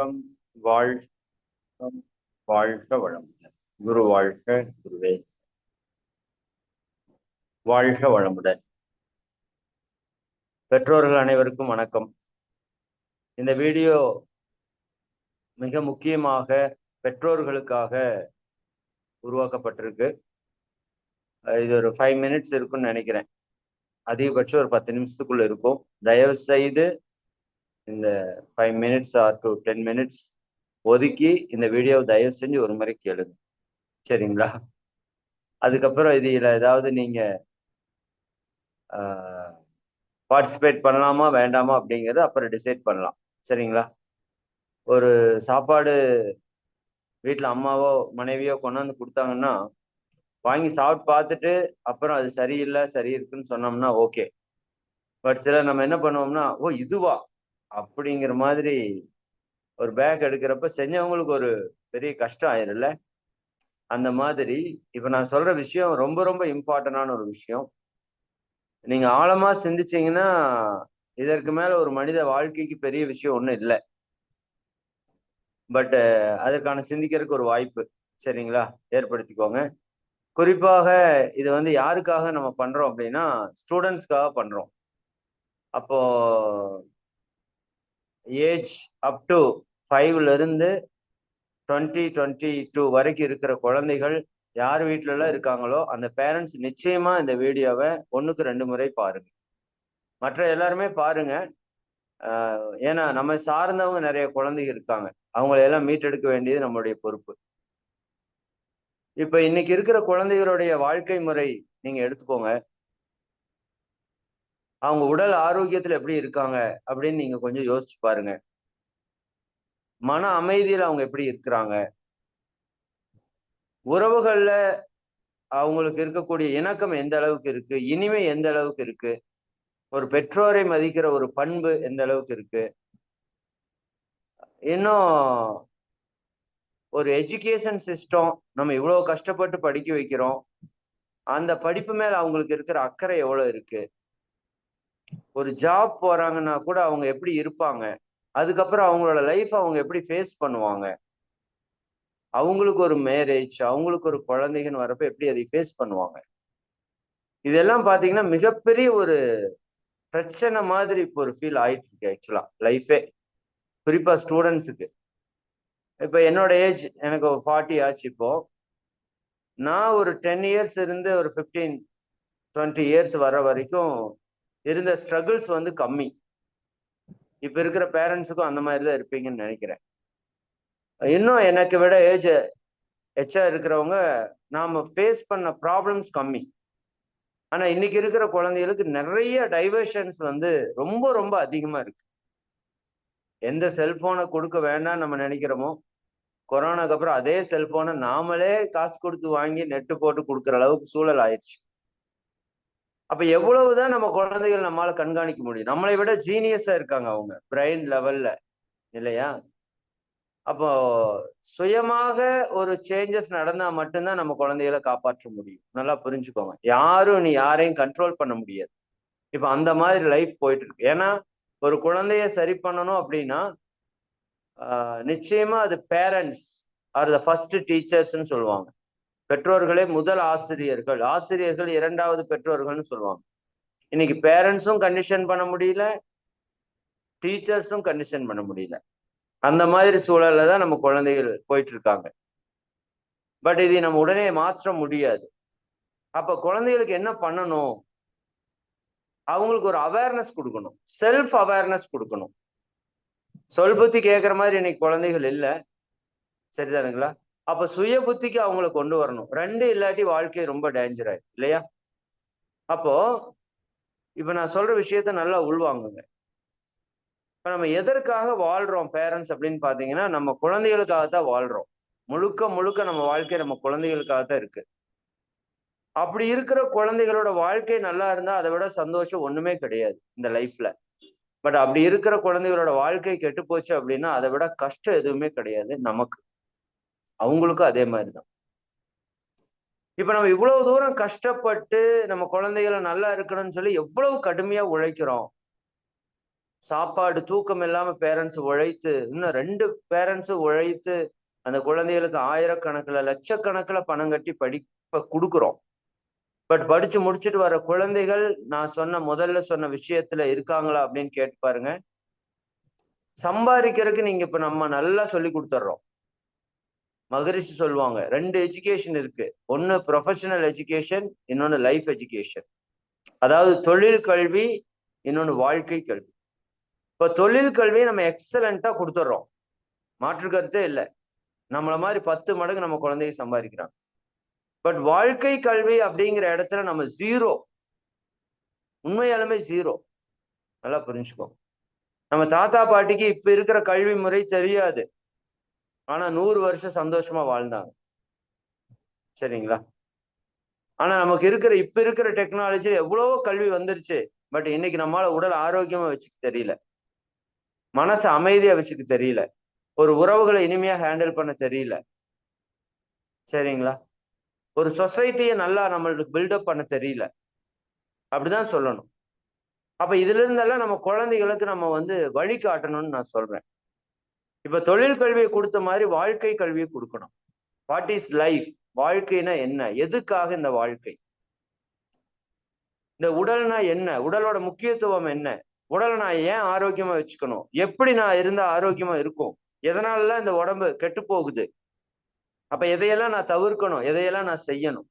வணக்கம். வாழ்க வாழ்க வளமுடன். குரு வாழ்க குருவே. வாழ்க வளமுடன். பெற்றோர்கள் அனைவருக்கும் வணக்கம். இந்த வீடியோ மிக முக்கியமாக பெற்றோர்களுக்காக உருவாக்கப்பட்டிருக்கு. இது ஒரு ஃபைவ் மினிட்ஸ் இருக்கும்னு நினைக்கிறேன். அதிகபட்சம் ஒரு பத்து நிமிஷத்துக்குள்ள இருக்கும். தயவு செய்து இந்த five minutes or to ten minutes ஒதுக்கி இந்த வீடியோவை தயவு செஞ்சு ஒரு முறை கேளுங்க. சரிங்களா? அதுக்கப்புறம் இதில் ஏதாவது நீங்கள் பார்ட்டிசிபேட் பண்ணலாமா வேண்டாமா அப்படிங்கிறத அப்புறம் டிசைட் பண்ணலாம். சரிங்களா? ஒரு சாப்பாடு வீட்டில் அம்மாவோ மனைவியோ கொண்டாந்து கொடுத்தாங்கன்னா வாங்கி சாப்பிட்டு பார்த்துட்டு அப்புறம் அது சரியில்லை சரி இருக்குன்னு சொன்னோம்னா ஓகே பட் சில நம்ம என்ன பண்ணுவோம்னா ஓ இதுவா? அப்படிங்கிற மாதிரி ஒரு பேக் எடுக்கிறப்ப செஞ்சவங்களுக்கு ஒரு பெரிய கஷ்டம் ஆயிரும்ல? அந்த மாதிரி இப்போ நான் சொல்ற விஷயம் ரொம்ப ரொம்ப இம்பார்ட்டண்டான ஒரு விஷயம். நீங்க ஆழமா சிந்திச்சீங்கன்னா இதற்கு மேல ஒரு மனித வாழ்க்கைக்கு பெரிய விஷயம் ஒன்றும் இல்லை. பட் அதற்கான சிந்திக்கிறதுக்கு ஒரு வாய்ப்பு சரிங்களா? ஏற்படுத்திக்கோங்க. குறிப்பாக இது வந்து யாருக்காக நம்ம பண்றோம் அப்படின்னா ஸ்டூடெண்ட்ஸ்க்காக பண்றோம். அப்போ ஏஜ் அப் டு ஃபைவ்லேருந்து டுவெண்ட்டி டுவெண்ட்டி டூ வரைக்கும் இருக்கிற குழந்தைகள் யார் வீட்டிலலாம் இருக்காங்களோ அந்த பேரண்ட்ஸ் நிச்சயமாக இந்த வீடியோவை ஒன்றுக்கு ரெண்டு முறை பாருங்க. மற்ற எல்லாருமே பாருங்க. ஏன்னா நம்ம சார்ந்தவங்க நிறைய குழந்தைங்க இருக்காங்க. அவங்களையெல்லாம் மீட்டெடுக்க வேண்டியது நம்மளுடைய பொறுப்பு. இப்போ இன்னைக்கு இருக்கிற குழந்தைகளுடைய வாழ்க்கை முறை நீங்கள் எடுத்துக்கோங்க. அவங்க உடல் ஆரோக்கியத்துல எப்படி இருக்காங்க அப்படின்னு நீங்க கொஞ்சம் யோசிச்சு பாருங்க. மன அமைதியில அவங்க எப்படி இருக்கிறாங்க? உறவுகள்ல அவங்களுக்கு இருக்கக்கூடிய இணக்கம் எந்த அளவுக்கு இருக்கு? இனிமை எந்த அளவுக்கு இருக்கு? ஒரு பெற்றோரை மதிக்கிற ஒரு பண்பு எந்த அளவுக்கு இருக்கு? இன்னும் ஒரு எஜுகேஷன் சிஸ்டம் நம்ம இவ்வளவு கஷ்டப்பட்டு படிக்க வைக்கிறோம். அந்த படிப்பு மேல அவங்களுக்கு இருக்கிற அக்கறை எவ்வளவு இருக்கு? ஒரு ஜாப் போறாங்கன்னா கூட அவங்க எப்படி இருப்பாங்க? அதுக்கப்புறம் அவங்களோட லைஃப் அவங்க எப்படி ஃபேஸ் பண்ணுவாங்க? அவங்களுக்கு ஒரு மேரேஜ் அவங்களுக்கு ஒரு குழந்தைங்கன்னு வரப்ப எப்படி அதை ஃபேஸ் பண்ணுவாங்க? இதெல்லாம் பாத்தீங்கன்னா மிகப்பெரிய ஒரு பிரச்சனை மாதிரி இப்போ ஒரு ஃபீல் ஆயிட்டு இருக்கு ஆக்சுவலா லைஃபே குறிப்பா ஸ்டூடெண்ட்ஸுக்கு இப்போ என்னோட ஏஜ் எனக்கு ஒரு ஃபார்ட்டி ஆச்சு இப்போ. நான் ஒரு டென் இயர்ஸ் இருந்து ஒரு ஃபிஃப்டீன் டுவெண்ட்டி இயர்ஸ் வர வரைக்கும் இருந்த ஸ்ட்ரகிள்ஸ் வந்து கம்மி. இப்போ இருக்கிற பேரண்ட்ஸுக்கும் அந்த மாதிரி தான் இருப்பீங்கன்னு நினைக்கிறேன். இன்னும் எனக்கு விட ஏஜ் எச்சா இருக்கிறவங்க நாம ஃபேஸ் பண்ண ப்ராப்ளம்ஸ் கம்மி. ஆனா இன்னைக்கு இருக்கிற குழந்தைகளுக்கு நிறைய டைவர்ஷன்ஸ் வந்து ரொம்ப ரொம்ப அதிகமா இருக்கு. எந்த செல்போனை கொடுக்க வேண்டாம் நம்ம நினைக்கிறோமோ கொரோனாக்கு அப்புறம் அதே செல்போனை நாமளே காசு கொடுத்து வாங்கி நெட்டு போட்டு கொடுக்குற அளவுக்கு சூழல் ஆயிடுச்சு. அப்ப எவ்வளவுதான் நம்ம குழந்தைகள் நம்மளால கண்காணிக்க முடியும். நம்மளை விட ஜீனியஸா இருக்காங்க அவங்க. பிரெயின் லெவல்ல இல்லையா? அப்போ சுயமாக ஒரு சேஞ்சஸ் நடந்தா மட்டும்தான் நம்ம குழந்தைகளை காப்பாற்ற முடியும். நல்லா புரிஞ்சுக்கோங்க. யாரும் நீ யாரையும் கண்ட்ரோல் பண்ண முடியாது. இப்ப அந்த மாதிரி லைஃப் போயிட்டு இருக்கு ஏன்னா ஒரு குழந்தைய சரி பண்ணணும் அப்படின்னா நிச்சயமா அது பேரண்ட்ஸ் ஆர் த ஃபர்ஸ்ட் டீச்சர்ஸ்ன்னு சொல்லுவாங்க. பெற்றோர்களே முதல் ஆசிரியர்கள். ஆசிரியர்கள் இரண்டாவது பெற்றோர்கள்னு சொல்லுவாங்க. இன்னைக்கு பேரண்ட்ஸும் கண்டிஷன் பண்ண முடியல டீச்சர்ஸும் கண்டிஷன் பண்ண முடியல. அந்த மாதிரி சூழல்ல தான் நம்ம குழந்தைகள் போயிட்டு இருக்காங்க பட் இதை நம்ம உடனே மாற்ற முடியாது. அப்ப குழந்தைகளுக்கு என்ன பண்ணணும்? அவங்களுக்கு ஒரு அவேர்னஸ் கொடுக்கணும். செல்ஃப் அவேர்னஸ் கொடுக்கணும். சொல் புத்தி கேட்குற மாதிரி இன்னைக்கு குழந்தைகள் இல்லை. சரிதானுங்களா? அப்ப சுய புத்திக்கு அவங்கள கொண்டு வரணும். ரெண்டு இல்லாட்டி வாழ்க்கை ரொம்ப டேஞ்சர் ஆயிடுச்சு இல்லையா? அப்போ இப்ப நான் சொல்ற விஷயத்த நல்லா உள்வாங்குங்க. இப்ப நம்ம எதற்காக வாழ்றோம் பேரண்ட்ஸ் அப்படின்னு பாத்தீங்கன்னா நம்ம குழந்தைகளுக்காக தான் வாழ்றோம். முழுக்க முழுக்க நம்ம வாழ்க்கை நம்ம குழந்தைகளுக்காக தான் இருக்கு. அப்படி இருக்கிற குழந்தைகளோட வாழ்க்கை நல்லா இருந்தா அதை விட சந்தோஷம் ஒண்ணுமே கிடையாது இந்த லைஃப்ல பட் அப்படி இருக்கிற குழந்தைகளோட வாழ்க்கை கெட்டு போச்சு அப்படின்னா அதை விட கஷ்டம் எதுவுமே கிடையாது நமக்கு. அவங்களுக்கும் அதே மாதிரி தான் இப்ப நம்ம இவ்வளவு தூரம் கஷ்டப்பட்டு நம்ம குழந்தைகளை நல்லா இருக்கணும்னு சொல்லி எவ்வளவு கடுமையா உழைக்கிறோம். சாப்பாடு தூக்கம் இல்லாம பேரண்ட்ஸ் உழைத்து இன்னும் ரெண்டு பேரண்ட்ஸும் உழைத்து அந்த குழந்தைகளுக்கு ஆயிரக்கணக்கில் லட்சக்கணக்கில் பணம் கட்டி படிப்ப கொடுக்குறோம். பட் படிச்சு முடிச்சுட்டு வர குழந்தைகள் நான் சொன்ன முதல்ல சொன்ன விஷயத்துல இருக்காங்களா அப்படின்னு கேட்டு பாருங்க. சம்பாதிக்கிறதுக்கு நீங்க இப்ப நம்ம நல்லா சொல்லி கொடுத்துட்றோம். மகரிஷி சொல்லுவாங்க ரெண்டு எஜுகேஷன் இருக்கு. ஒன்னு ப்ரொஃபஷனல் எஜுகேஷன் இன்னொன்னு லைஃப் எஜுகேஷன் அதாவது தொழில் கல்வி இன்னொன்னு வாழ்க்கை கல்வி. இப்போ தொழில் கல்வியை நம்ம எக்ஸலண்டா கொடுத்துட்றோம். மாற்று கருத்தே இல்லை. நம்மள மாதிரி பத்து மடங்கு நம்ம குழந்தைய சம்பாதிக்கிறாங்க. பட் வாழ்க்கை கல்வி அப்படிங்கிற இடத்துல நம்ம ஜீரோ உண்மையாலுமே ஜீரோ நல்லா புரிஞ்சுக்கோ நம்ம தாத்தா பாட்டிக்கு இப்ப இருக்கிற கல்வி முறை தெரியாது. ஆனா நூறு வருஷம் சந்தோஷமா வாழ்ந்தாங்க. சரிங்களா? ஆனா நமக்கு இருக்கிற இப்ப இருக்கிற டெக்னாலஜி எவ்வளவோ கல்வி வந்துருச்சு. பட் இன்னைக்கு நம்மளால உடல் ஆரோக்கியமா வச்சுக்க தெரியல. மனசு அமைதியா வச்சுக்க தெரியல. ஒரு உறவுகளை இனிமையா ஹேண்டில் பண்ண தெரியல. சரிங்களா? ஒரு சொசைட்டியை நல்லா நம்மளுக்கு பில்டப் பண்ண தெரியல. அப்படிதான் சொல்லணும். அப்ப இதுல இருந்தெல்லாம் நம்ம குழந்தைகளுக்கு நம்ம வந்து வழி காட்டணும்னு நான் சொல்றேன். இப்ப தொழில் கல்வியை கொடுத்த மாதிரி வாழ்க்கை கல்வியை கொடுக்கணும். வாட் இஸ் லைஃப் வாழ்க்கைனா என்ன? எதுக்காக இந்த வாழ்க்கை? இந்த உடல்னா என்ன? உடலோட முக்கியத்துவம் என்ன? உடலை நான் ஏன் ஆரோக்கியமா வச்சுக்கணும்? எப்படி நான் இருந்தா ஆரோக்கியமா இருக்கும்? எதனாலலாம் இந்த உடம்பு கெட்டு போகுது? அப்ப எதையெல்லாம் நான் தவிர்க்கணும்? எதையெல்லாம் நான் செய்யணும்?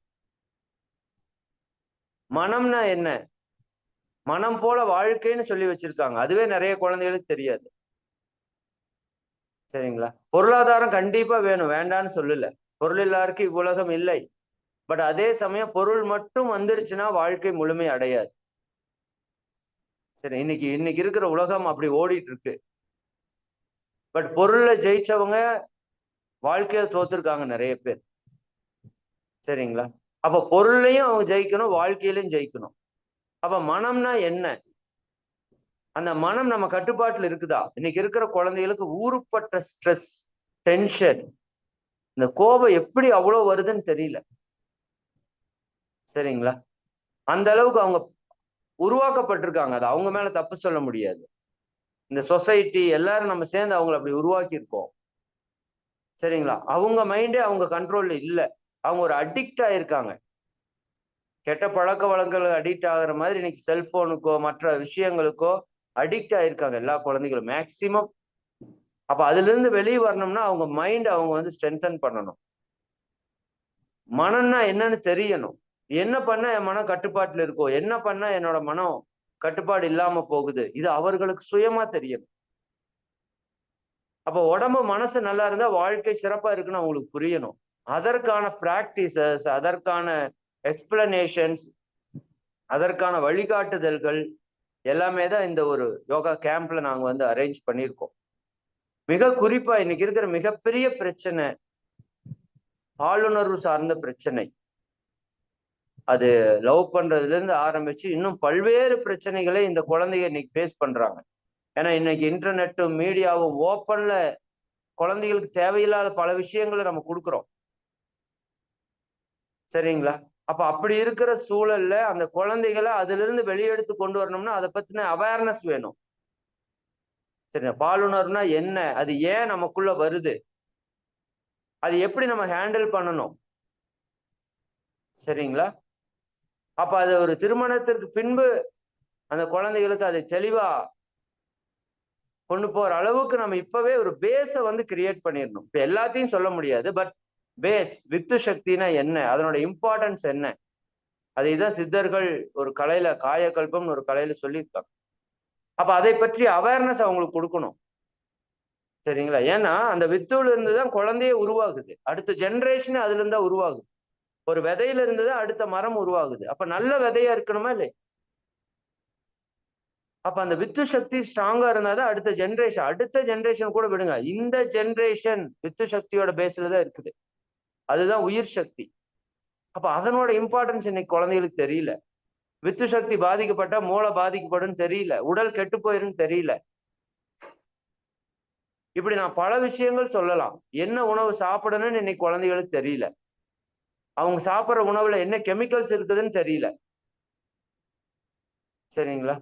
மனம்னா என்ன? மனம் போல வாழ்க்கைன்னு சொல்லி வச்சிருக்காங்க. அதுவே நிறைய குழந்தைகளுக்கு தெரியாது. சரிங்களா? பொருளாதாரம் கண்டிப்பா வேணும். வேண்டான்னு சொல்லல. பொருள் எல்லாருக்கும் இவ்வுலகம் இல்லை. பட் அதே சமயம் பொருள் மட்டும் வந்துருச்சுன்னா வாழ்க்கை முழுமை அடையாது. சரி இன்னைக்கு இன்னைக்கு இருக்கிற உலகம் அப்படி ஓடிட்டு இருக்கு பட் பொருள்ல ஜெயிச்சவங்க வாழ்க்கையில தோத்துருக்காங்க நிறைய பேர். சரிங்களா? அப்ப பொருள்லையும் அவங்க ஜெயிக்கணும் வாழ்க்கையிலையும் ஜெயிக்கணும். அப்ப மனம்னா என்ன? அந்த மனம் நம்ம கட்டுப்பாட்டில் இருக்குதா? இன்னைக்கு இருக்கிற குழந்தைகளுக்கு ஊறுப்பட்ட ஸ்ட்ரெஸ் டென்ஷன் இந்த கோபம் எப்படி அவ்வளவு வருதுன்னு தெரியல. சரிங்களா? அந்த அளவுக்கு அவங்க உருவாக்கப்பட்டிருக்காங்க. அது அவங்க மேல தப்பு சொல்ல முடியாது. இந்த சொசைட்டி எல்லாரும் நம்ம சேர்ந்து அவங்கள அப்படி உருவாக்கி இருக்கோம் சரிங்களா? அவங்க மைண்டே அவங்க கண்ட்ரோல்ல இல்லை. அவங்க ஒரு அடிக்ட் ஆயிருக்காங்க. கெட்ட பழக்க வழக்கங்களுக்கு அடிக்ட் ஆகுற மாதிரி இன்னைக்கு செல்போனுக்கோ மற்ற விஷயங்களுக்கோ அடிக்ட் ஆயிருக்காங்க எல்லா குழந்தைகளும். மேக்சிமம் அப்ப அதுல இருந்து வெளியே வரணும்னா அவங்க மைண்ட் அவங்க வந்து ஸ்ட்ரென்தன் பண்ணணும். மனம்னா என்னன்னு தெரியணும். என்ன பண்ண என் மனம் கட்டுப்பாட்டுல இருக்கோ? என்ன பண்ணா என்னோட மனம் கட்டுப்பாடு இல்லாம போகுது? இது அவர்களுக்கு சுயமா தெரியும் அப்ப உடம்பு மனசு நல்லா இருந்தா வாழ்க்கை சிறப்பா இருக்குன்னு அவங்களுக்கு புரியணும். அதற்கான பிராக்டிசஸ் அதற்கான எக்ஸ்பிளனேஷன்ஸ் அதற்கான வழிகாட்டுதல்கள் எல்லாமே தான் இந்த ஒரு யோகா கேம்ப்ல நாங்க வந்து அரேஞ்ச் பண்ணியிருக்கோம். மிக குறிப்பா இன்னைக்கு இருக்கிற மிகப்பெரிய பிரச்சனை ஆளுணர்வு சார்ந்த பிரச்சனை. அது லவ் பண்றதுல இருந்து ஆரம்பிச்சு இன்னும் பல்வேறு பிரச்சனைகளை இந்த குழந்தைங்க இன்னைக்கு ஃபேஸ் பண்றாங்க. ஏன்னா இன்னைக்கு இன்டர்நெட்டும் மீடியாவும் ஓப்பன்ல குழந்தைகளுக்கு தேவையில்லாத பல விஷயங்களை நம்ம கொடுக்குறோம். சரிங்களா? அப்ப அப்படி இருக்கிற சூழல்ல அந்த குழந்தைகளை அதுல இருந்து வெளியெடுத்து கொண்டு வரணும்னா அதை பத்தின அவேர்னஸ் வேணும். சரி பாலுணர்னா என்ன? அது ஏன் நமக்குள்ள வருது? அது எப்படி நம்ம ஹேண்டில் பண்ணணும்? சரிங்களா? அப்ப அது ஒரு திருமணத்திற்கு பின்பு அந்த குழந்தைகளுக்கு அதை தெளிவா கொண்டு போற அளவுக்கு நம்ம இப்பவே ஒரு பேஸை வந்து கிரியேட் பண்ணிடணும். இப்ப எல்லாத்தையும் சொல்ல முடியாது பட் பேஸ் வித்து சக்தினா என்ன? அதனோட இம்பார்ட்டன்ஸ் என்ன? அதை தான் சித்தர்கள் ஒரு கலையில காயக்கல்பம்னு ஒரு கலையில சொல்லியிருக்காங்க. அப்ப அதை பற்றி அவேர்னஸ் அவங்களுக்கு கொடுக்கணும். சரிங்களா? ஏன்னா அந்த வித்துல இருந்து தான் குழந்தையே உருவாகுது. அடுத்த ஜென்ரேஷன் அதுல இருந்தா உருவாகுது. ஒரு விதையில இருந்து தான் அடுத்த மரம் உருவாகுது. அப்ப நல்ல விதையா இருக்கணுமா இல்லை அப்ப அந்த வித்து சக்தி ஸ்ட்ராங்கா இருந்தாதான் அடுத்த ஜென்ரேஷன் அடுத்த ஜென்ரேஷன் கூட விடுங்க. இந்த ஜென்ரேஷன் வித்து சக்தியோட பேஸ்ல தான் இருக்குது. அதுதான் உயிர் சக்தி. அப்ப அதனோட இம்பார்ட்டன்ஸ் இன்னைக்கு குழந்தைகளுக்கு தெரியல. வித்து சக்தி பாதிக்கப்பட்டா மூளை பாதிக்கப்படும் தெரியல. உடல் கெட்டு போயிரும் தெரியல. இப்படி நான் பல விஷயங்கள் சொல்லலாம். என்ன உணவு சாப்பிடணும்னு இன்னைக்கு குழந்தைகளுக்கு தெரியல. அவங்க சாப்பிட்ற உணவுல என்ன கெமிக்கல்ஸ் இருக்குதுன்னு தெரியல. சரிங்களா?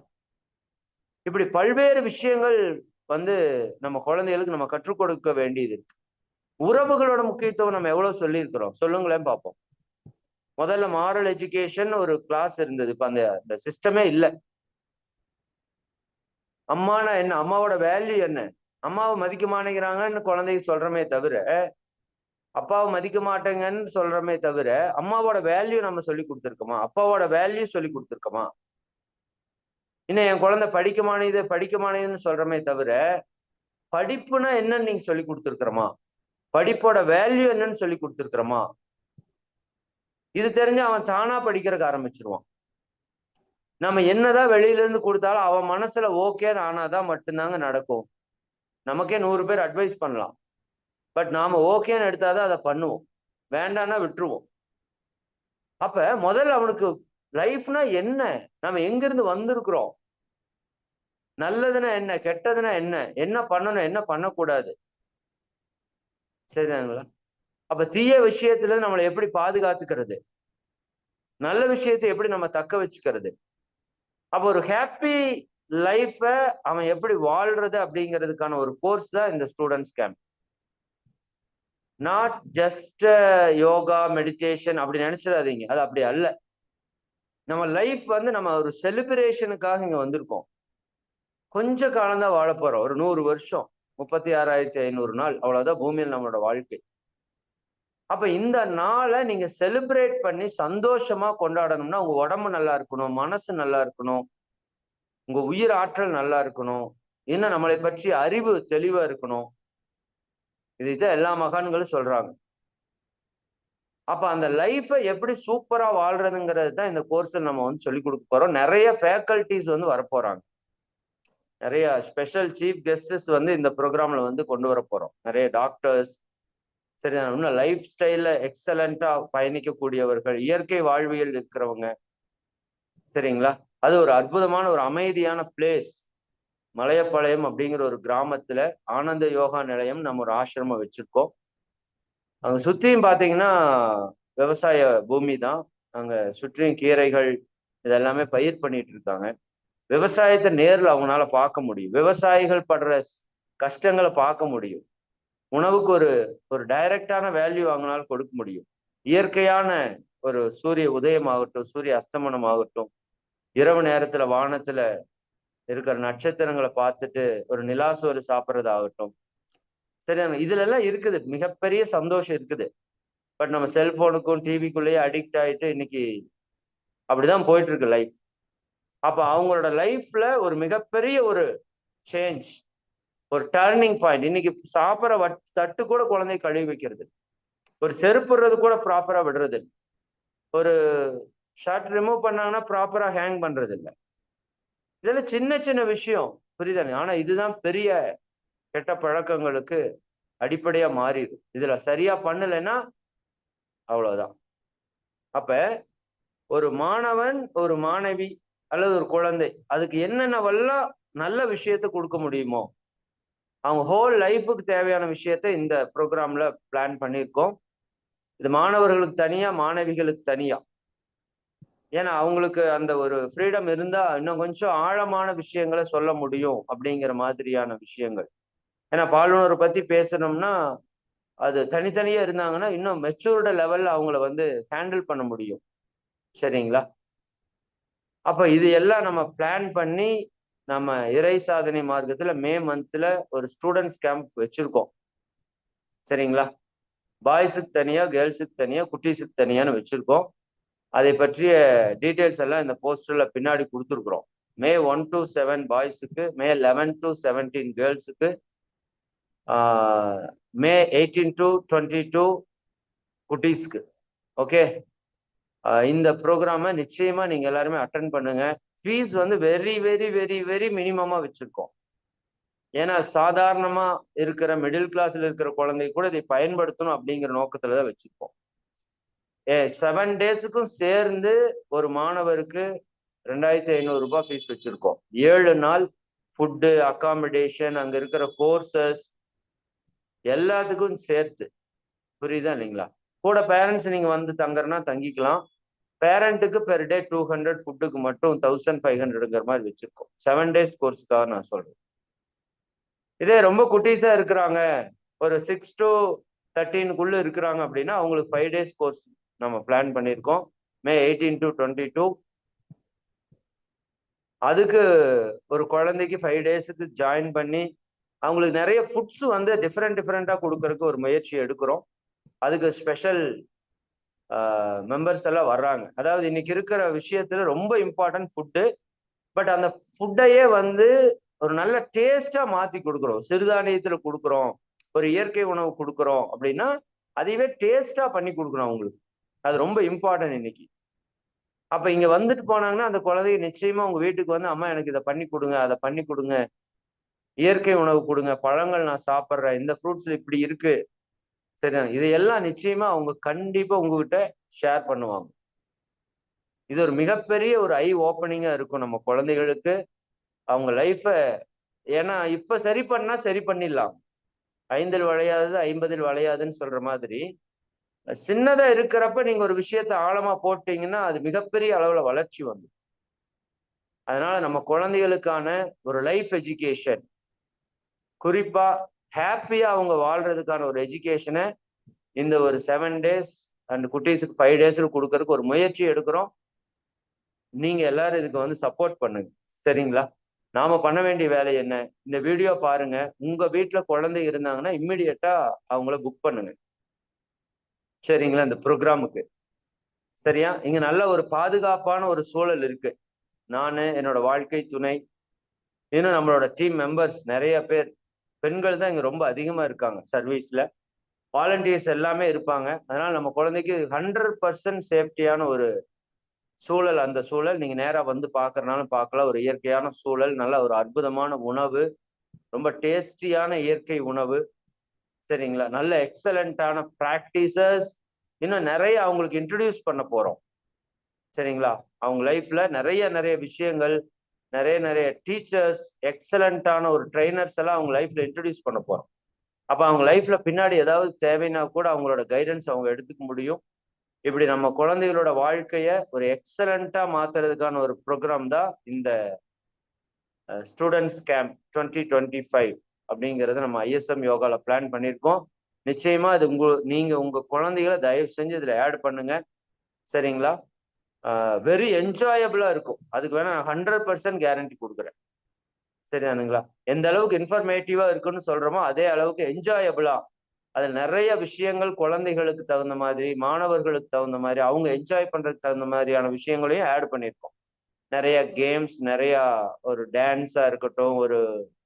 இப்படி பல்வேறு விஷயங்கள் வந்து நம்ம குழந்தைகளுக்கு நம்ம கற்றுக் கொடுக்க வேண்டியது இருக்கு. உறவுகளோட முக்கியத்துவம் நம்ம எவ்வளவு சொல்லியிருக்கிறோம்? சொல்லுங்களேன் பார்ப்போம். முதல்ல மாரல் எஜுகேஷன் ஒரு கிளாஸ் இருந்தது. இப்ப அந்த அந்த சிஸ்டமே இல்லை. அம்மானா என்ன அம்மாவோட வேல்யூ என்ன? அம்மாவை மதிக்க மாட்டேங்கிறாங்கன்னு குழந்தைக்கு சொல்றமே தவிர அப்பாவை மதிக்க மாட்டேங்கன்னு சொல்றமே தவிர அம்மாவோட வேல்யூ நம்ம சொல்லி கொடுத்துருக்கோமா? அப்பாவோட வேல்யூ சொல்லி கொடுத்துருக்கோமா? இன்னும் என் குழந்தை படிக்க மாட்டேது படிக்க மாட்டேதுன்னு சொல்றமே தவிர படிப்புனா என்னன்னு நீங்க சொல்லி கொடுத்துருக்குறோமா? படிப்போட வேல்யூ என்னன்னு சொல்லி கொடுத்துருக்குறோமா? இது தெரிஞ்சு அவன் தானா படிக்கிறதுக்கு ஆரம்பிச்சிருவான். நம்ம என்னதான் வெளியில இருந்து கொடுத்தாலும் அவன் மனசுல ஓகேன்னு ஆனாதான் மட்டும்தாங்க நடக்கும். நமக்கே நூறு பேர் அட்வைஸ் பண்ணலாம். பட் நாம ஓகேன்னு எடுத்தாதான் அதை பண்ணுவோம். வேண்டான்னா விட்டுருவோம். அப்ப முதல்ல அவனுக்கு லைஃப்னா என்ன? நம்ம எங்கிருந்து வந்திருக்கிறோம்? நல்லதுன்னா என்ன? கெட்டதுன்னா என்ன? என்ன பண்ணணும்? என்ன பண்ணக்கூடாது? சரிதாங்களா அப்ப தீய விஷயத்துல நம்மளை எப்படி பாதுகாத்துக்கிறது? நல்ல விஷயத்தை எப்படி நம்ம தக்க வச்சுக்கிறது? அப்போ ஒரு ஹாப்பி லைஃபை அவன் எப்படி வாழ்றது அப்படிங்கிறதுக்கான ஒரு கோர்ஸ் தான் இந்த students camp not just yoga meditation அப்படி நினைச்சிடாதீங்க. அது அப்படி அல்ல. நம்ம லைஃப் வந்து நம்ம ஒரு செலிப்ரேஷனுக்காக இங்க வந்திருக்கோம். கொஞ்ச காலம்தான் வாழ போறோம். ஒரு நூறு வருஷம். முப்பத்தி ஆறாயிரத்தி ஐநூறு நாள். அவ்வளவுதான் பூமியில் நம்மளோட வாழ்க்கை. அப்ப இந்த நாளை நீங்க செலிப்ரேட் பண்ணி சந்தோஷமா கொண்டாடணும்னா உங்க உடம்பு நல்லா இருக்கணும் மனசு நல்லா இருக்கணும் உங்க உயிர் ஆற்றல் நல்லா இருக்கணும் இன்னும் நம்மளை பற்றி அறிவு தெளிவா இருக்கணும். இதுதான் எல்லா மகான்களும் சொல்றாங்க. அப்ப அந்த லைஃப்பை எப்படி சூப்பரா வாழ்றதுங்கிறது தான் இந்த கோர்ஸில் நம்ம வந்து சொல்லி கொடுக்க போறோம். நிறைய ஃபேக்கல்டிஸ் வந்து வரப்போறாங்க. நிறைய ஸ்பெஷல் சீஃப் கெஸ்டஸ் வந்து இந்த ப்ரோக்ராம்ல வந்து கொண்டு வர போகிறோம் நிறைய டாக்டர்ஸ் சரி இன்னும் லைஃப் ஸ்டைலில் எக்ஸலண்ட்டாக பயணிக்கக்கூடியவர்கள் இயற்கை வாழ்வியல் இருக்கிறவங்க சரிங்களா? அது ஒரு அற்புதமான ஒரு அமைதியான பிளேஸ் மலையப்பாளையம் அப்படிங்கிற ஒரு கிராமத்தில் ஆனந்த யோகா நிலையம் நம்ம ஒரு ஆசிரமம் வச்சுருக்கோம். அங்கே சுற்றியும் பார்த்தீங்கன்னா விவசாய பூமி தான். அங்கே சுற்றியும் கீரைகள் இதெல்லாமே பயிர் பண்ணிட்டு இருக்காங்க. விவசாயத்தை நேரில் அவங்களால பார்க்க முடியும். விவசாயிகள் படுற கஷ்டங்களை பார்க்க முடியும். உணவுக்கு ஒரு ஒரு டைரக்டான வேல்யூ அவங்களால கொடுக்க முடியும். இயற்கையான ஒரு சூரிய உதயம் ஆகட்டும் சூரிய அஸ்தமனம் ஆகட்டும் இரவு நேரத்துல வானத்துல இருக்கிற நட்சத்திரங்களை பார்த்துட்டு ஒரு நிலாசோறு சாப்பிட்றதாகட்டும். சரி இதுல எல்லாம் இருக்குது. மிகப்பெரிய சந்தோஷம் இருக்குது. பட் நம்ம செல்போனுக்கும் டிவிக்குள்ளேயே அடிக்ட் ஆயிட்டு இன்னைக்கு அப்படிதான் போயிட்டு இருக்கு லைஃப் அப்போ அவங்களோட லைஃப்ல ஒரு மிகப்பெரிய ஒரு சேஞ்ச் ஒரு டர்னிங் பாயிண்ட் இன்னைக்கு சாப்பிட்ற வட் தட்டு கூட குழந்தை கழுவி வைக்கிறது ஒரு செருப்புறது கூட ப்ராப்பரா விடுறது ஒரு ஷர்ட் ரிமூவ் பண்ணாங்கன்னா ப்ராப்பரா ஹேங் பண்ணுறது இல்லை. இதெல்லாம் சின்ன சின்ன விஷயம் புரியுதானே ஆனா இதுதான் பெரிய கெட்ட பழக்கங்களுக்கு அடிப்படையா மாறிடும் இதுல சரியா பண்ணலைன்னா அவ்வளோதான் அப்ப ஒரு மாணவன் ஒரு மாணவி அல்லது ஒரு குழந்தை அதுக்கு என்னென்னவெல்லாம் நல்ல விஷயத்த கொடுக்க முடியுமோ அவங்க ஹோல் லைஃபுக்கு தேவையான விஷயத்த இந்த ப்ரோக்ராம்ல பிளான் பண்ணியிருக்கோம். இது மாணவர்களுக்கு தனியா மாணவிகளுக்கு தனியா. ஏன்னா அவங்களுக்கு அந்த ஒரு ஃப்ரீடம் இருந்தா இன்னும் கொஞ்சம் ஆழமான விஷயங்களை சொல்ல முடியும் அப்படிங்கிற மாதிரியான விஷயங்கள். ஏன்னா பாலுணர்வை பத்தி பேசணும்னா அது தனித்தனியா இருந்தாங்கன்னா இன்னும் மெச்சூர்ட லெவல்ல அவங்கள வந்து ஹேண்டில் பண்ண முடியும். சரிங்களா? அப்போ இது எல்லாம் நம்ம பிளான் பண்ணி நம்ம இறை சாதனை மார்க்கத்தில் மே மந்த்தில் ஒரு ஸ்டூடெண்ட்ஸ் கேம்ப் வச்சுருக்கோம். சரிங்களா? பாய்ஸுக்கு தனியாக கேர்ள்ஸுக்கு தனியாக குட்டீஸுக்கு தனியான்னு வச்சுருக்கோம். அதை பற்றிய டீட்டெயில்ஸ் எல்லாம் இந்த போஸ்டரில் பின்னாடி கொடுத்துருக்குறோம். மே ஒன் டு செவன் பாய்ஸுக்கு May eleven to seventeen கேர்ள்ஸுக்கு May eighteen to twenty two குட்டீஸ்க்கு. Okay இந்த ப்ரோக்ராமை நிச்சயமா நீங்க எல்லாருமே அட்டன் பண்ணுங்க. ஃபீஸ் வந்து வெரி வெரி வெரி வெரி மினிமமா வச்சிருக்கோம். ஏன்னா சாதாரணமா இருக்கிற மிடில் கிளாஸ்ல இருக்கிற குழந்தை கூட இதை பயன்படுத்தணும் அப்படிங்கிற நோக்கத்துல தான் வச்சிருக்கோம். ஏ செவன் டேஸுக்கும் சேர்ந்து ஒரு மாணவருக்கு ரெண்டாயிரத்தி ஐநூறு ரூபாய் ஃபீஸ் வச்சிருக்கோம். ஏழு நாள் ஃபுட்டு அக்காமடேஷன் அங்க இருக்கிற கோர்சஸ் எல்லாத்துக்கும் சேர்த்து. புரியுதா இல்லைங்களா? கூட பேரண்ட்ஸ் நீங்க வந்து தங்குறனா தங்கிக்கலாம். பேரண்ட்டுக்கு பெர் டே டூ ஹண்ட்ரட் ஃபுட்டுக்கு மட்டும் தௌசண்ட் ஃபைவ் ஹண்ட்ரடுங்கிற மாதிரி வச்சிருக்கோம். செவன் டேஸ் கோர்ஸ்க்காக நான் சொல்றேன். இதே ரொம்ப குட்டீஸா இருக்கிறாங்க. ஒரு சிக்ஸ் டு தேர்ட்டீனுக்குள்ள இருக்கிறாங்க அப்படின்னா அவங்களுக்கு ஃபைவ் டேஸ் கோர்ஸ் நம்ம பிளான் பண்ணியிருக்கோம். May eighteen to twenty two அதுக்கு ஒரு குழந்தைக்கு ஃபைவ் டேஸுக்கு ஜாயின் பண்ணி அவங்களுக்கு நிறைய ஃபுட்ஸ் வந்து டிஃப்ரெண்ட் டிஃப்ரெண்ட்டாக கொடுக்கறதுக்கு ஒரு முயற்சி எடுக்கிறோம். அதுக்கு ஸ்பெஷல் மெம்பர்ஸ் எல்லாம் வர்றாங்க. அதாவது இன்னைக்கு இருக்கிற விஷயத்துல ரொம்ப இம்பார்ட்டன்ட் ஃபுட்டு பட் அந்த ஃபுட்டையே வந்து ஒரு நல்ல டேஸ்டா மாத்தி கொடுக்குறோம். சிறுதானியத்துல கொடுக்குறோம் ஒரு இயற்கை உணவு கொடுக்குறோம் அப்படின்னா அதையவே டேஸ்டா பண்ணி கொடுக்குறோம் அவங்களுக்கு. அது ரொம்ப இம்பார்ட்டன்ட் இன்னைக்கு. அப்ப இங்க வந்துட்டு போனாங்கன்னா அந்த குழந்தைய நிச்சயமா உங்க வீட்டுக்கு வந்து அம்மா எனக்கு இதை பண்ணி கொடுங்க அதை பண்ணி கொடுங்க. இயற்கை உணவு கொடுங்க. பழங்கள் நான் சாப்பிட்றேன். இந்த ஃப்ரூட்ஸ்ல இப்படி இருக்கு. சரியா? இதையெல்லாம் நிச்சயமா அவங்க கண்டிப்பா உங்ககிட்ட ஷேர் பண்ணுவாங்க. இது ஒரு மிகப்பெரிய ஒரு ஐ ஓப்பனிங்கா இருக்கும் நம்ம குழந்தைகளுக்கு. அவங்க லைஃப்பை ஏன்னா இப்ப சரி பண்ணா சரி பண்ணிடலாம். ஐந்தில் வளையாதது ஐம்பதில் வளையாதுன்னு சொல்ற மாதிரி. சின்னதா இருக்கிறப்ப நீங்க ஒரு விஷயத்த ஆழமா போட்டீங்கன்னா அது மிகப்பெரிய அளவுல வளர்ச்சி வந்து அதனால நம்ம குழந்தைகளுக்கான ஒரு லைஃப் எஜுகேஷன் குறிப்பா ஹாப்பியா அவங்க வாழ்றதுக்கான ஒரு எஜுகேஷனை இந்த ஒரு செவன் டேஸ் அண்ட் குட்டீஸுக்கு ஃபைவ் டேஸில் கொடுக்கறதுக்கு ஒரு முயற்சி எடுக்கிறோம். நீங்க எல்லாரும் இதுக்கு வந்து சப்போர்ட் பண்ணுங்க. சரிங்களா? நாம பண்ண வேண்டிய வேலை என்ன? இந்த வீடியோ பாருங்க. உங்க வீட்டுல குழந்தை இருந்தாங்கன்னா இம்மிடியட்டா அவங்கள புக் பண்ணுங்க. சரிங்களா? இந்த ப்ரோக்ராமுக்கு சரியா? இங்க நல்ல ஒரு பாதுகாப்பான ஒரு சூழல் இருக்கு. நான் என்னோட வாழ்க்கை துணை இன்னும் நம்மளோட டீம் மெம்பர்ஸ் நிறைய பேர். பெண்கள் தான் இங்கே ரொம்ப அதிகமாக இருக்காங்க சர்வீஸில் வாலண்டியர்ஸ் எல்லாமே இருப்பாங்க. அதனால் நம்ம குழந்தைக்கு ஹண்ட்ரட் பர்சன்ட் சேஃப்டியான ஒரு சூழல் அந்த சூழல் நீங்கள் நேராக வந்து பார்க்குறனாலும் பார்க்கலாம் ஒரு இயற்கையான சூழல் நல்ல ஒரு அற்புதமான உணவு ரொம்ப டேஸ்டியான இயற்கை உணவு சரிங்களா? நல்ல எக்ஸலண்டான ப்ராக்டிசஸ் இன்னும் நிறைய அவங்களுக்கு இன்ட்ரடியூஸ் பண்ண போகிறோம் சரிங்களா? அவங்க லைஃப்பில் நிறைய நிறைய விஷயங்கள் நிறைய நிறைய டீச்சர்ஸ் எக்ஸலண்ட்டான ஒரு ட்ரைனர்ஸ் எல்லாம் அவங்க லைஃப்ல இன்ட்ரடியூஸ் பண்ண போறோம். அப்போ அவங்க லைஃப்ல பின்னாடி ஏதாவது தேவைன்னா கூட அவங்களோட கைடன்ஸ் அவங்க எடுத்துக்க முடியும். இப்படி நம்ம குழந்தைகளோட வாழ்க்கைய ஒரு எக்ஸலண்டா மாத்துறதுக்கான ஒரு ப்ரோக்ராம் தான் இந்த students camp twenty twenty five அப்படிங்கிறத நம்ம ஐஎஸ்எம் யோகால பிளான் பண்ணியிருக்கோம் நிச்சயமா இது உங்க நீங்க உங்க குழந்தைகளை தயவு செஞ்சு இதுல ஆட் பண்ணுங்க. சரிங்களா? வெரி என்ஜாயபிளா இருக்கும். அதுக்கு வேணா நான் ஹண்ட்ரட் பர்சன்ட் கேரண்டி கொடுக்குறேன். சரியானுங்களா எந்த அளவுக்கு இன்ஃபர்மேட்டிவா இருக்குன்னு சொல்றோமோ அதே அளவுக்கு என்ஜாயபிளா அதில் நிறைய விஷயங்கள் குழந்தைகளுக்கு தகுந்த மாதிரி மாணவர்களுக்கு தகுந்த மாதிரி அவங்க என்ஜாய் பண்றதுக்கு தகுந்த மாதிரியான விஷயங்களையும் ஆட் பண்ணியிருக்கோம். நிறைய கேம்ஸ் நிறைய ஒரு டான்ஸா இருக்கட்டும் ஒரு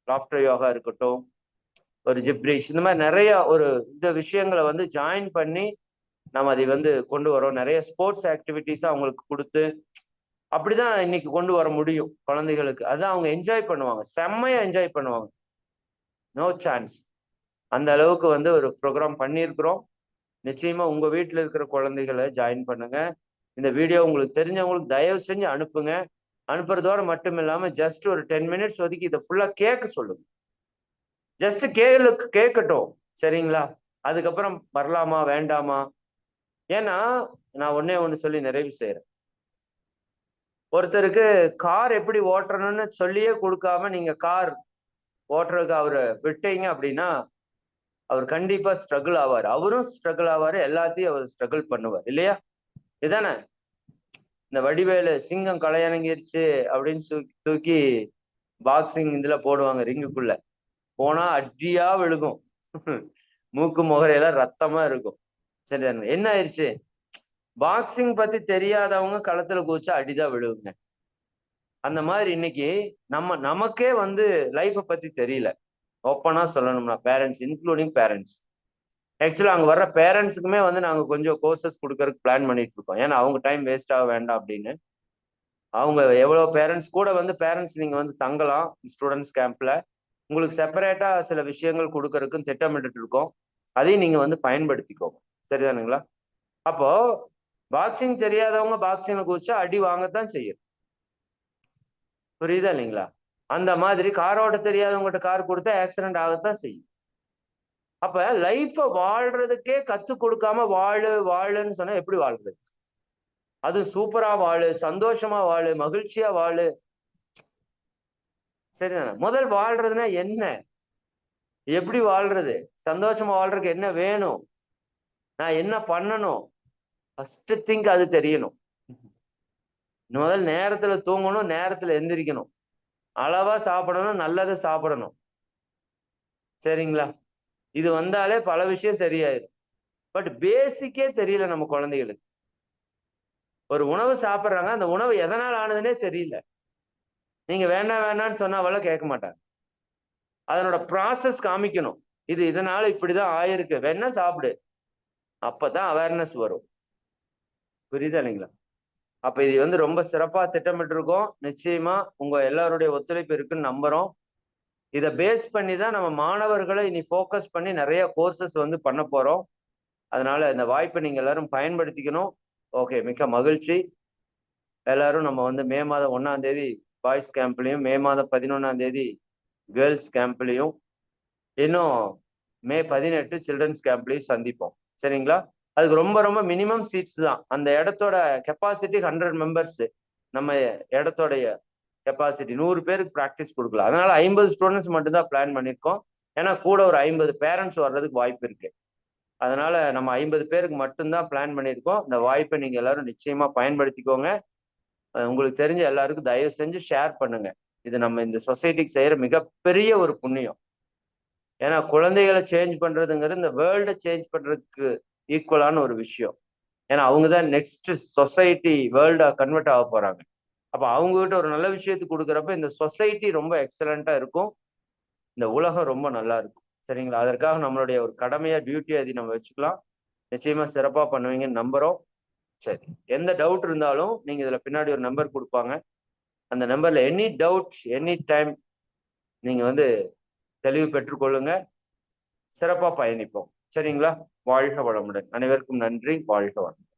லாஃப்டர் யோகா இருக்கட்டும் ஒரு ஜிப்ரிஷ் இந்த மாதிரி நிறைய ஒரு இந்த விஷயங்களை வந்து ஜாயின் பண்ணி நம்ம அதை வந்து கொண்டு வரோம். நிறைய ஸ்போர்ட்ஸ் ஆக்டிவிட்டிஸ் அவங்களுக்கு கொடுத்து அப்படிதான் இன்னைக்கு கொண்டு வர முடியும் குழந்தைகளுக்கு. அதான் அவங்க என்ஜாய் பண்ணுவாங்க. செம்மையா என்ஜாய் பண்ணுவாங்க. நோ சான்ஸ் அந்த அளவுக்கு வந்து ஒரு ப்ரோக்ராம் பண்ணியிருக்கிறோம். நிச்சயமா உங்க வீட்டில் இருக்கிற குழந்தைகளை ஜாயின் பண்ணுங்க. இந்த வீடியோ உங்களுக்கு தெரிஞ்சவங்களுக்கு தயவு செஞ்சு அனுப்புங்க. அனுப்புறதோட மட்டும் இல்லாம ஜஸ்ட் ஒரு டென் மினிட்ஸ் ஒதுக்கி இதை ஃபுல்லா கேட்க சொல்லுங்க. ஜஸ்ட் கேளு கேட்கட்டும். சரிங்களா? அதுக்கப்புறம் வரலாமா வேண்டாமா? ஏன்னா நான் ஒன்னே ஒன்று சொல்லி நிறைவு செய்யறேன் ஒருத்தருக்கு கார் எப்படி ஓட்டுறணும்னு சொல்லியே கொடுக்காம நீங்க கார் ஓட்டுறதுக்கு அவரை விட்டீங்க அப்படின்னா அவர் கண்டிப்பா ஸ்ட்ரகிள் ஆவார். அவரும் ஸ்ட்ரகிள் ஆவாரு எல்லாத்தையும் அவர் ஸ்ட்ரகிள் பண்ணுவார் இல்லையா? இதானே? இந்த வடிவேலு சிங்கம் கலையணங்கிருச்சு அப்படின்னு தூக்கி பாக்ஸிங் இதுல போடுவாங்க ரிங்குக்குள்ள. போனா அடியா விழுகும். மூக்கு முகரையெல்லாம் ரத்தமா இருக்கும். சரி என்ன ஆயிடுச்சு பாக்ஸிங் பத்தி தெரியாதவங்க களத்துல குதிச்சு அடிதான் விழுவுங்க. அந்த மாதிரி இன்னைக்கு நம்ம நமக்கே வந்து லைஃப்பை பத்தி தெரியல. ஓப்பனா சொல்லணும்னா பேரண்ட்ஸ் இன்க்ளூடிங் பேரண்ட்ஸ் ஆக்சுவலாக அங்கே வர்ற பேரண்ட்ஸுக்குமே வந்து நாங்கள் கொஞ்சம் கோர்சஸ் கொடுக்கறதுக்கு பிளான் பண்ணிட்டு இருக்கோம் ஏன்னா அவங்க டைம் வேஸ்ட் ஆக வேண்டாம் அப்படின்னு. அவங்க எவ்வளோ பேரண்ட்ஸ் கூட வந்து பேரண்ட்ஸ் நீங்கள் வந்து தங்கலாம் ஸ்டூடெண்ட்ஸ் கேம்ப்ல உங்களுக்கு செப்பரேட்டாக சில விஷயங்கள் கொடுக்கறதுக்கும் திட்டமிட்டு இருக்கோம். அதையும் நீங்கள் வந்து பயன்படுத்திக்கோங்க. சரிதானுங்களா? அப்போ பாக்ஸிங் தெரியாதவங்க பாக்ஸிங்ல குதிச்சா அடி வாங்கத்தான் செய்யும். புரியுதா இல்லைங்களா? அந்த மாதிரி கார் ஓட்ட தெரியாதவங்ககிட்ட கார் கொடுத்தா ஆக்சிடென்ட் ஆகத்தான் செய்யும். அப்ப லைஃப்பை வாழ்றதுக்கே கத்து கொடுக்காம வாழு வாழுன்னு சொன்னா எப்படி வாழ்றது? அது சூப்பரா வாழு சந்தோஷமா வாழு மகிழ்ச்சியா வாழு. சரிதானே? முதல் வாழ்றதுன்னா என்ன? எப்படி வாழ்றது? சந்தோஷமா வாழ்றதுக்கு என்ன வேணும்? நான் என்ன பண்ணணும்? ஃபர்ஸ்ட் திங்க் அது தெரியணும். முதல் நேரத்துல தூங்கணும் நேரத்துல எந்திரிக்கணும். அளவா சாப்பிடணும் நல்லதை சாப்பிடணும். சரிங்களா? இது வந்தாலே பல விஷயம் சரியாயிடும் பட் பேசிக்கே தெரியல நம்ம குழந்தைகளுக்கு. ஒரு உணவு சாப்பிட்றாங்க அந்த உணவு எதனால் ஆனதுன்னே தெரியல. நீங்க வேண்டாம் வேண்டாம்னு சொன்னாவள கேட்க மாட்டாங்க. அதனோட ப்ராசஸ் காமிக்கணும். இது இதனால இப்படிதான் ஆயிருக்கு. வேணா சாப்பிடு. அப்பதான் அவேர்னஸ் வரும். புரியுதா இல்லைங்களா? அப்ப இது வந்து ரொம்ப சிறப்பா திட்டமிட்டு இருக்கோம் நிச்சயமா உங்க எல்லாருடைய ஒத்துழைப்பு இருக்குன்னு நம்புறோம். இதை பேஸ் பண்ணி தான் நம்ம மாணவர்களை இனி ஃபோக்கஸ் பண்ணி நிறைய கோர்சஸ் வந்து பண்ண போறோம். அதனால இந்த வாய்ப்பை நீங்க எல்லாரும் பயன்படுத்திக்கணும். ஓகே மிக்க மகிழ்ச்சி. எல்லாரும் நம்ம வந்து மே மாதம் ஒன்னாம் தேதி பாய்ஸ் கேம்ப்லையும் மே மாதம் பதினொன்னாம் தேதி கேர்ள்ஸ் கேம்ப்லையும் இன்னும் மே பதினெட்டு சில்ட்ரன்ஸ் கேம்ப்லையும் சந்திப்போம். சரிங்களா? அதுக்கு ரொம்ப ரொம்ப மினிமம் சீட்ஸ் தான். அந்த இடத்தோட கெப்பாசிட்டி ஹண்ட்ரட் மெம்பர்ஸ் நம்ம இடத்தோடைய கெப்பாசிட்டி நூறு பேருக்கு ப்ராக்டிஸ் கொடுக்கலாம். அதனால ஐம்பது ஸ்டூடெண்ட்ஸ் மட்டும்தான் பிளான் பண்ணியிருக்கோம். ஏன்னா கூட ஒரு ஐம்பது பேரண்ட்ஸ் வர்றதுக்கு வாய்ப்பு இருக்கு. அதனால நம்ம ஐம்பது பேருக்கு மட்டும்தான் பிளான் பண்ணியிருக்கோம். இந்த வாய்ப்பை நீங்க எல்லாரும் நிச்சயமா பயன்படுத்திக்கோங்க. உங்களுக்கு தெரிஞ்ச எல்லாருக்கும் தயவு செஞ்சு ஷேர் பண்ணுங்க. இது நம்ம இந்த சொசைட்டிக்கு செய்யற மிகப்பெரிய ஒரு புண்ணியம். ஏன்னா குழந்தைகளை சேஞ்ச் பண்றதுங்கிறது இந்த வேர்ல்டை சேஞ்ச் பண்றதுக்கு ஈக்குவலான ஒரு விஷயம். ஏன்னா அவங்க தான் நெக்ஸ்ட் சொசைட்டி வேர்ல்டா கன்வெர்ட் ஆக போறாங்க. அப்போ அவங்ககிட்ட ஒரு நல்ல விஷயத்தை கொடுக்குறப்ப இந்த சொசைட்டி ரொம்ப எக்ஸலண்டா இருக்கும். இந்த உலகம் ரொம்ப நல்லா இருக்கும். சரிங்களா? அதற்காக நம்மளுடைய ஒரு கடமையா டியூட்டி அதை நம்ம வச்சுக்கலாம். நிச்சயமா சிறப்பா பண்ணுவீங்கன்னு நம்புறோம். சரி. எந்த டவுட் இருந்தாலும் நீங்க இதுல பின்னாடி ஒரு நம்பர் கொடுப்பாங்க. அந்த நம்பர்ல எனி டவுட் எனி டைம் நீங்க வந்து தெளிவு பெற்றுக்கொள்ளுங்க. சிறப்பாக பயணிப்போம். சரிங்களா? வாழ்க வளமுடன். அனைவருக்கும் நன்றி. வாழ்க வளமுடன்.